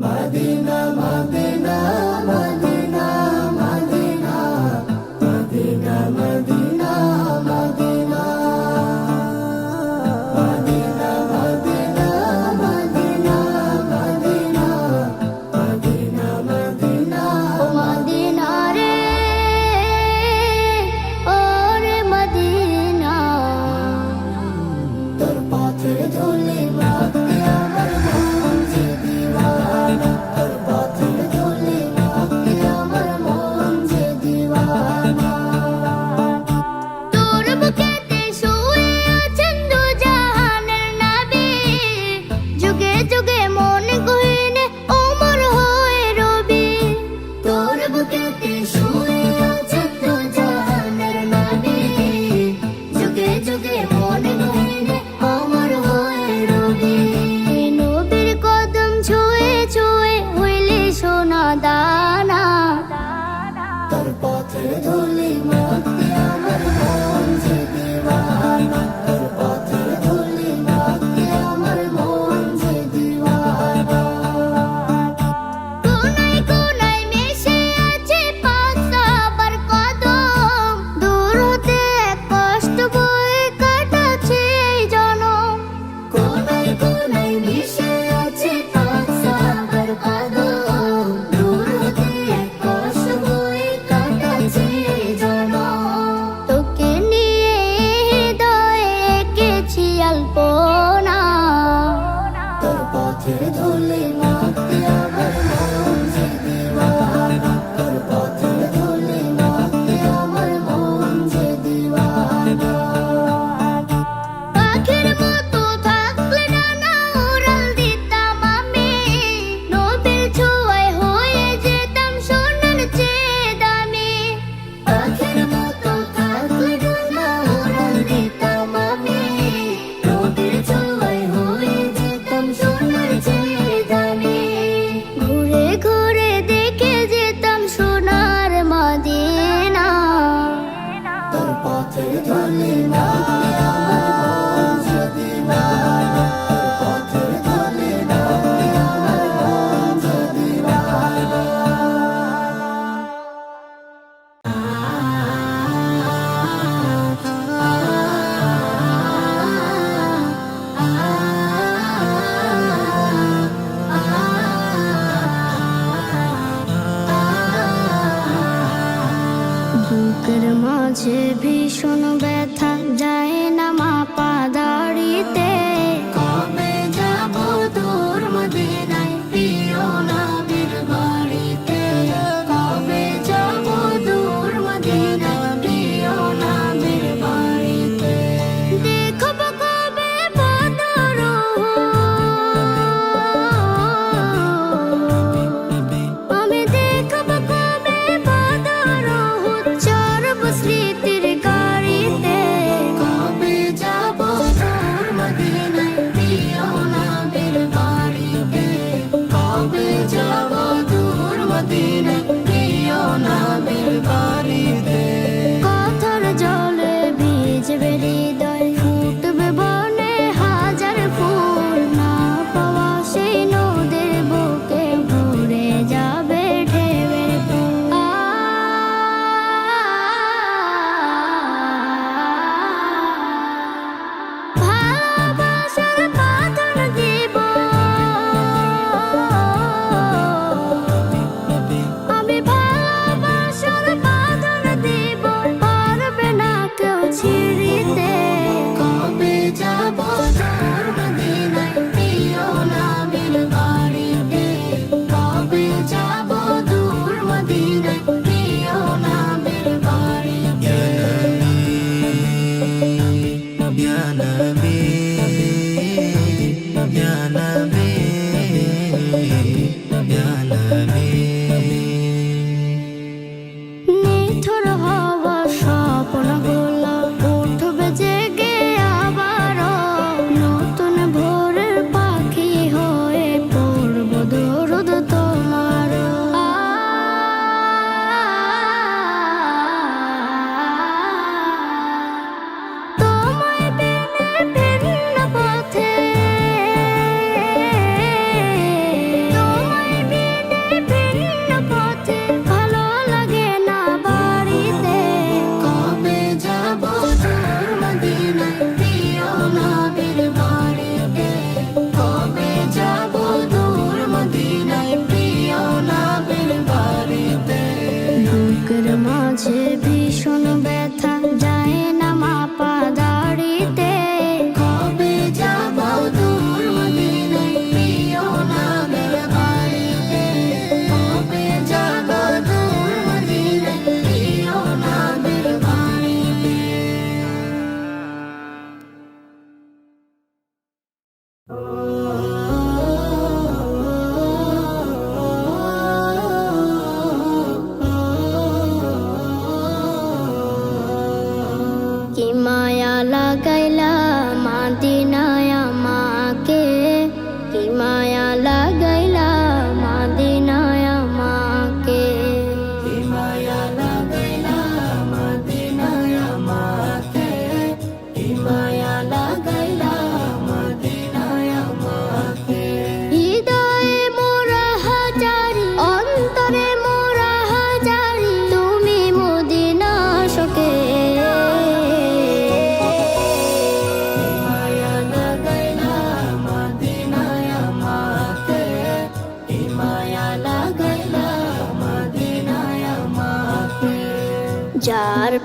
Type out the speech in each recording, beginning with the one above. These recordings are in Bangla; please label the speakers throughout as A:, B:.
A: মদিনা মদিনা মদিনা ধুলি শোনো ব্যথা যায়
B: বুকের মাঝে ভীষণ ব্যথা।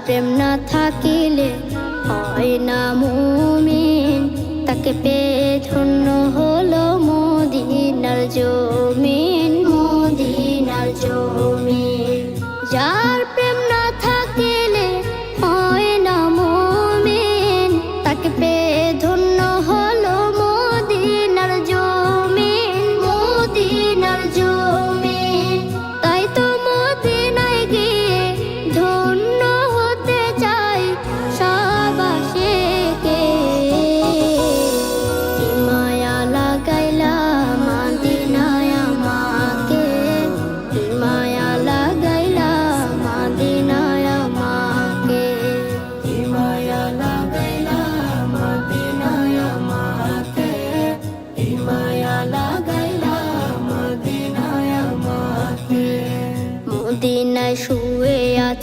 A: প্রেম না থাকিলে হয় না মুমিন। তাকে পেয়ে ধন্য হলো মদিনার জমিন মদিনার জমিন।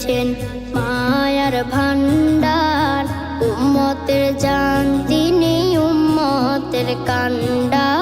A: শুয়ে আছেন মায়ার ভান্ডার উম্মতের জান তিনি উম্মতের কান্ডার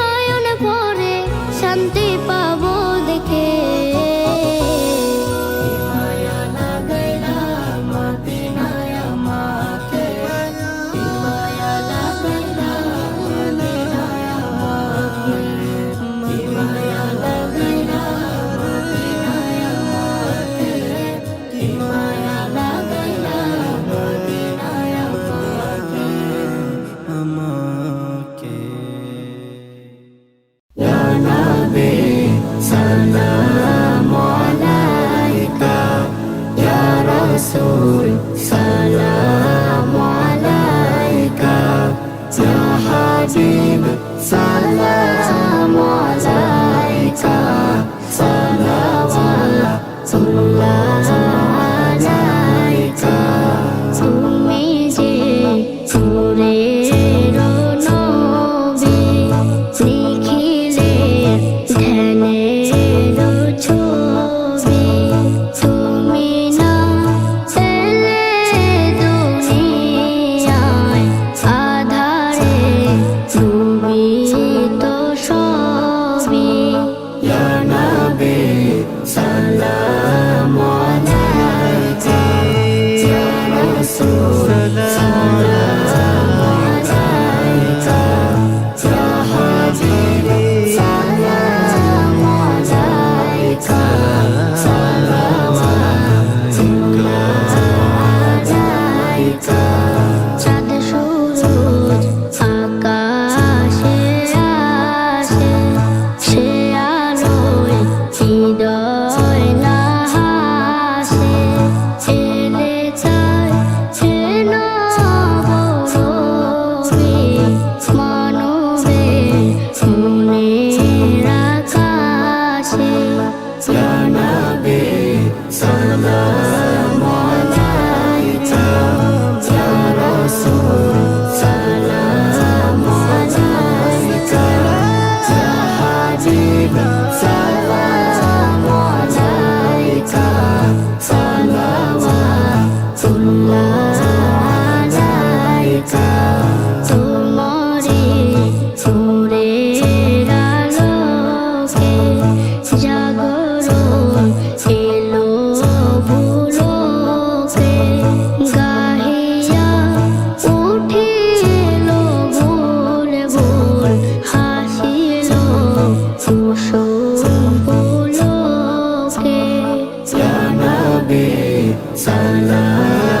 C: সালাম।